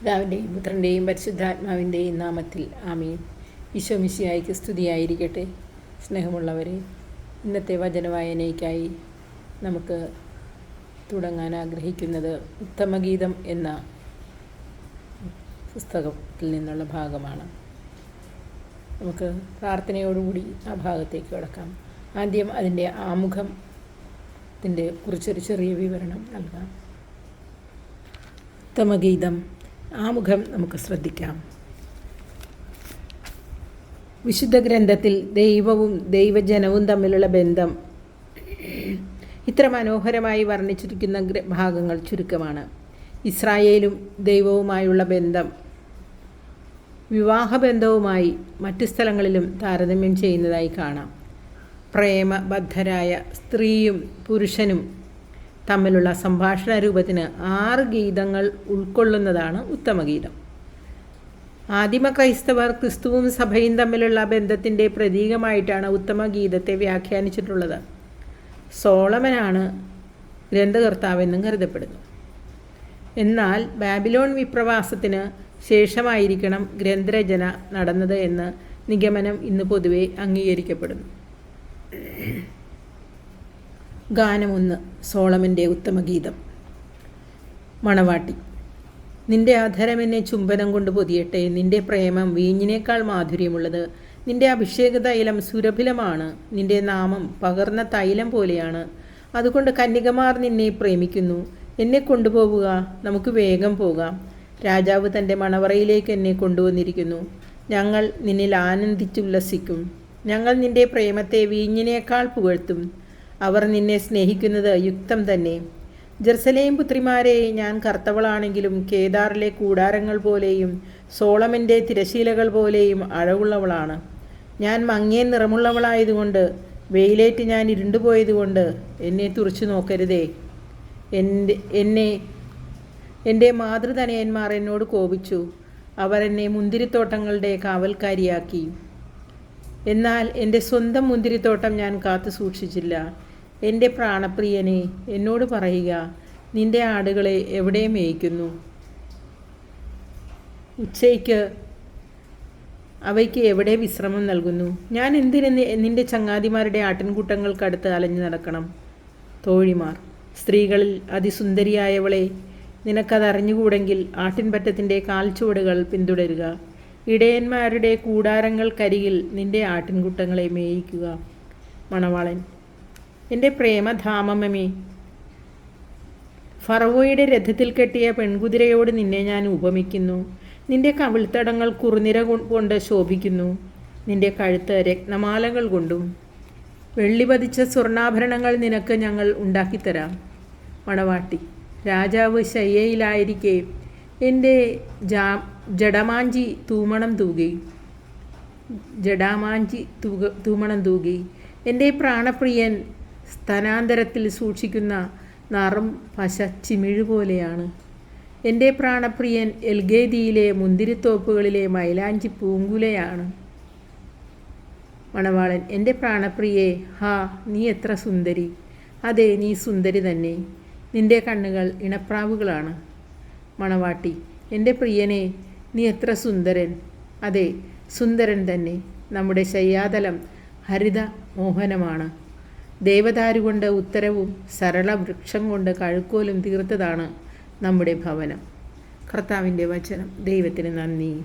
പിതാവിന്റെയും പുത്രന്റെയും പരിശുദ്ധാത്മാവിന്റെയും നാമത്തിൽ ആമീൻ. ഈശോമിശിയായിക്ക് സ്തുതിയായിരിക്കട്ടെ. സ്നേഹമുള്ളവരെ ഇന്നത്തെ വചനവായനയ്ക്കായി നമുക്ക് തുടങ്ങാൻ ആഗ്രഹിക്കുന്നത് ഉത്തമഗീതം എന്ന പുസ്തകത്തിൽ നിന്നുള്ള ഭാഗമാണ്. നമുക്ക് പ്രാർത്ഥനയോടുകൂടി ആ ഭാഗത്തേക്ക് കിടക്കാം. ആദ്യം അതിന്റെ ആമുഖത്തിന്റെ കുറിച്ചൊരു ചെറിയ വിവരണം നൽകാം. ഉത്തമഗീതം ആമുഖം നമുക്ക് ശ്രദ്ധിക്കാം. വിശുദ്ധ ഗ്രന്ഥത്തിൽ ദൈവവും ദൈവജനവും തമ്മിലുള്ള ബന്ധം ഇത്ര മനോഹരമായി വർണിച്ചിരിക്കുന്ന ഭാഗങ്ങൾ ചുരുക്കമാണ്. ഇസ്രായേലും ദൈവവുമായുള്ള ബന്ധം വിവാഹബന്ധവുമായി മറ്റു സ്ഥലങ്ങളിലും താരതമ്യം ചെയ്യുന്നതായി കാണാം. പ്രേമബദ്ധരായ സ്ത്രീയും പുരുഷനും തമ്മിലുള്ള സംഭാഷണ രൂപത്തിന് ആറ് ഗീതങ്ങൾ ഉൾക്കൊള്ളുന്നതാണ് ഉത്തമഗീതം ആദിമ ക്രൈസ്തവർ ക്രിസ്തുവും സഭയും തമ്മിലുള്ള ബന്ധത്തിന്റെ പ്രതീകമായിട്ടാണ് ഉത്തമഗീതത്തെ വ്യാഖ്യാനിച്ചിട്ടുള്ളത്. സോളമനാണ് ഗ്രന്ഥകർത്താവെന്നും കരുതപ്പെടുന്നു. എന്നാൽ ബാബിലോൺ വിപ്രവാസത്തിന് ശേഷമായിരിക്കണം ഗ്രന്ഥരചന നടന്നത് എന്ന് നിഗമനം ഇന്ന് പൊതുവെ അംഗീകരിക്കപ്പെടുന്നു. ഗാനമൊന്ന് സോളമന്റെ ഉത്തമഗീതം. മണവാട്ടി. നിന്റെ അധരം എന്നെ ചുംബനം കൊണ്ട് പൊതിയട്ടെ. നിന്റെ പ്രേമം വീഞ്ഞിനേക്കാൾ മാധുര്യമുള്ളത്. നിന്റെ അഭിഷേക തൈലം സുരഭിലമാണ്. നിന്റെ നാമം പകർന്ന തൈലം പോലെയാണ്. അതുകൊണ്ട് കന്യകമാർ നിന്നെ പ്രേമിക്കുന്നു. എന്നെ കൊണ്ടുപോവുക. നമുക്ക് വേഗം പോകാം. രാജാവ് തന്റെ മണവറയിലേക്ക് എന്നെ കൊണ്ടുവന്നിരിക്കുന്നു. ഞങ്ങൾ നിന്നിൽ ആനന്ദിച്ചുല്ലസിക്കും. ഞങ്ങൾ നിന്റെ പ്രേമത്തെ വീഞ്ഞിനേക്കാൾ പുകഴ്ത്തും. അവർ നിന്നെ സ്നേഹിക്കുന്നത് യുക്തം തന്നെ. ജെർസലേം പുത്രിമാരെ ഞാൻ കർത്തവളാണെങ്കിലും കേദാറിലെ കൂടാരങ്ങൾ പോലെയും സോളമന്റെ തിരശീലകൾ പോലെയും അഴകുള്ളവളാണ്. ഞാൻ മങ്ങിയ നിറമുള്ളവളായതുകൊണ്ട് വെയിലേറ്റ് ഞാൻ ഇരുണ്ടുപോയതുകൊണ്ട് എന്നെ തുറച്ചു നോക്കരുതേ. എന്റെ എന്നെ എന്റെ മാതൃതനയന്മാർ എന്നോട് കോപിച്ചു. അവർ എന്നെ മുന്തിരിത്തോട്ടങ്ങളുടെ കാവൽക്കാരിയാക്കി. എന്നാൽ എന്റെ സ്വന്തം മുന്തിരിത്തോട്ടം ഞാൻ കാത്തു സൂക്ഷിച്ചില്ല. എന്റെ പ്രാണപ്രിയനെ എന്നോട് പറയുക നിന്റെ ആടുകളെ എവിടെ മേയ്ക്കുന്നു? ഉച്ചയ്ക്ക് അവയ്ക്ക് എവിടെ വിശ്രമം നൽകുന്നു? ഞാൻ എന്തിന് നിന്റെ ചങ്ങാതിമാരുടെ ആട്ടിൻകൂട്ടങ്ങൾക്കടുത്ത് അലഞ്ഞു നടക്കണം? തോഴിമാർ സ്ത്രീകളിൽ അതിസുന്ദരിയായവളെ നിനക്കതറിഞ്ഞുകൂടെങ്കിൽ ആട്ടിൻപറ്റത്തിന്റെ കാൽച്ചുവടുകൾ പിന്തുടരുക. ഇടയന്മാരുടെ കൂടാരങ്ങൾക്കരികിൽ നിന്റെ ആട്ടിൻകൂട്ടങ്ങളെ മേയിക്കുക. മണവാളൻ എന്റെ പ്രേമധാമമേ ഫറവോയുടെ രഥത്തിൽ കെട്ടിയ പെൺകുതിരയോട് നിന്നെ ഞാൻ ഉപമിക്കുന്നു. നിന്റെ കവിൾത്തടങ്ങൾ കുറുനിര കൊണ്ട് ശോഭിക്കുന്നു. നിന്റെ കഴുത്ത് രത്നമാലകൾ കൊണ്ടും വെള്ളി പതിച്ച സ്വർണാഭരണങ്ങൾ നിനക്ക് ഞങ്ങൾ ഉണ്ടാക്കിത്തരാം. മണവാട്ടി രാജാവ് ശയ്യയിലായിരിക്കെ എന്റെ ജാ ജഡമാഞ്ചി തൂമണം തൂകി. ജഡാമാഞ്ചി തൂക തൂമണം തൂകി. എന്റെ പ്രാണപ്രിയൻ സ്തനാന്തരത്തിൽ സൂക്ഷിക്കുന്ന നറും പശ ചിമിഴ് പോലെയാണ്. എന്റെ പ്രാണപ്രിയൻ എൽഗേദിയിലെ മുന്തിരിത്തോപ്പുകളിലെ മൈലാഞ്ചി പൂങ്കുലയാണ്. മണവാളൻ എന്റെ പ്രാണപ്രിയെ ഹാ നീ എത്ര സുന്ദരി. അതെ നീ സുന്ദരി തന്നെ. നിന്റെ കണ്ണുകൾ ഇണപ്രാവുകളാണ്. മണവാട്ടി എന്റെ പ്രിയനെ നീ എത്ര സുന്ദരൻ. അതെ സുന്ദരൻ തന്നെ. നമ്മുടെ ശയ്യാതലം ഹരിത മോഹനമാണ് ദേവദാരു കൊണ്ട് ഉത്തരവും സരള വൃക്ഷം കൊണ്ട് കഴുക്കോലും തീർത്തതാണ് നമ്മുടെ ഭവനം. കർത്താവിന്റെ വചനം. ദൈവത്തിന് നന്ദി.